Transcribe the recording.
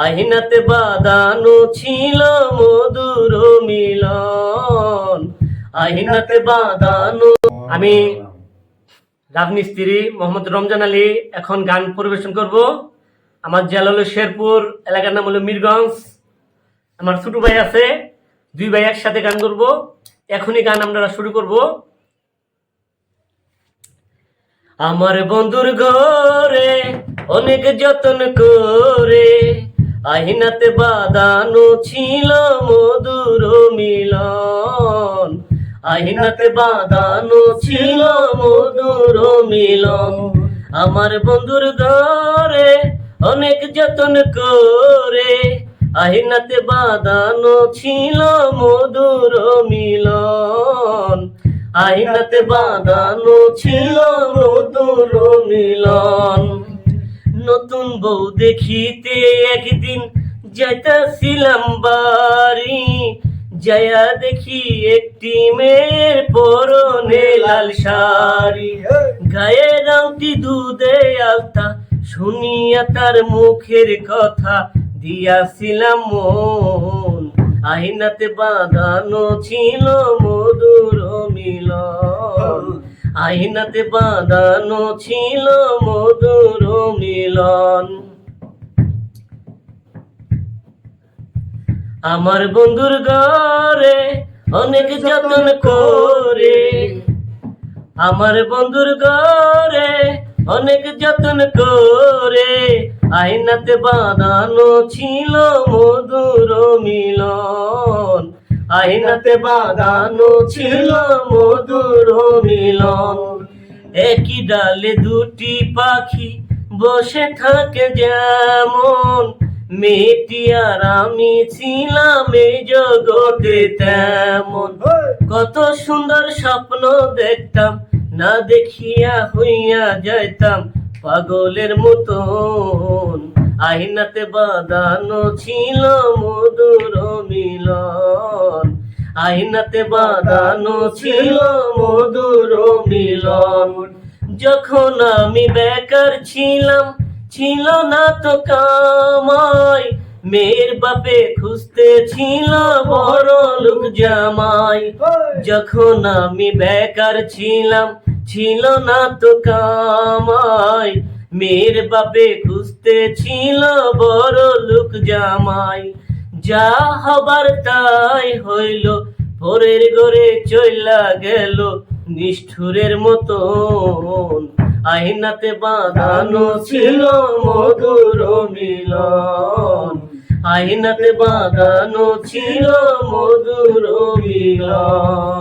আহিনাতে বাদানো ছিল মধুর মিলন। আহিনাতে বাদানো আমি রাজমিস্ত্রি মোহাম্মদ রমজান আলী এখন গান পরিবেশন করব। আমার জেলা হলো শেরপুর এলাকার নাম হলো মিরগঞ্জ। আমার ছোট ভাই আছে, দুই ভাই একসাথে গান করব। এখনই গান আমরা শুরু করব। আমার বন্ধুর ঘরে অনেক যত্ন করে আহিনাতে বাদানো ছিল মধুর মিলন। আহিনাতে বাদানো ছিল মধুর মিলন। আমার বন্ধুর ঘরে অনেক যতন করে আহিনাতে বাদানো ছিল মধুর মিলন। আইনাতে বাঁধানো ছিল মধুর মিলন। নতুন বউ দেখিতে একদিন যাইতাছিলাম বাড়ি। যায়া দেখি একটি মেয়ের পরনে লাল শাড়ি। গায়ে রাউটি দুধে আলতা, শুনিয়া তার মুখের কথা দিয়াছিলাম মন। আইনাতে বাঁধানো ছিল মধুর মিলন। আইনাতে বাঁধানো ছিল মধুর মিলন। আমার বন্ধুর ঘরে অনেক যত্ন করে। আমার বন্ধুর ঘরে অনেক যত্ন করে। আইনাতে বাঁধানো ছিল মধুর মিলন। আইনাতে বাঁধানো ছিল মধুর মিলন। একই ডালে দুটি পাখি বসে থাকে যেমন। মেয়েটি আর আমি ছিলাম এই জগতে তেমন। কত সুন্দর স্বপ্ন দেখতাম, না দেখিয়া হইয়া যাইতাম পাগলের মতন। আইনাতে বাঁধানো ছিল মধুর মিলন। আইনাতে বাঁধানো ছিল মধুর মিলন। যখন আমি বেকার ছিলাম, ছিল না তো কামাই। মেয়ের বাপে খুঁজতে ছিল বড় লোক জামাই। যখন আমি বেকার ছিলাম, ছিল না তো কামাই। মেয়ের বাপে খুঁজতে ছিল বড় লোক জামাই। যা হবার তাই হইল, ভোরের ঘরে চইলা গেল নিষ্ঠুরের মতন। আইনাতে বাঁধানো ছিল মধুর মিলন। আইনাতে বাঁধানো ছিল মধুর মিলন।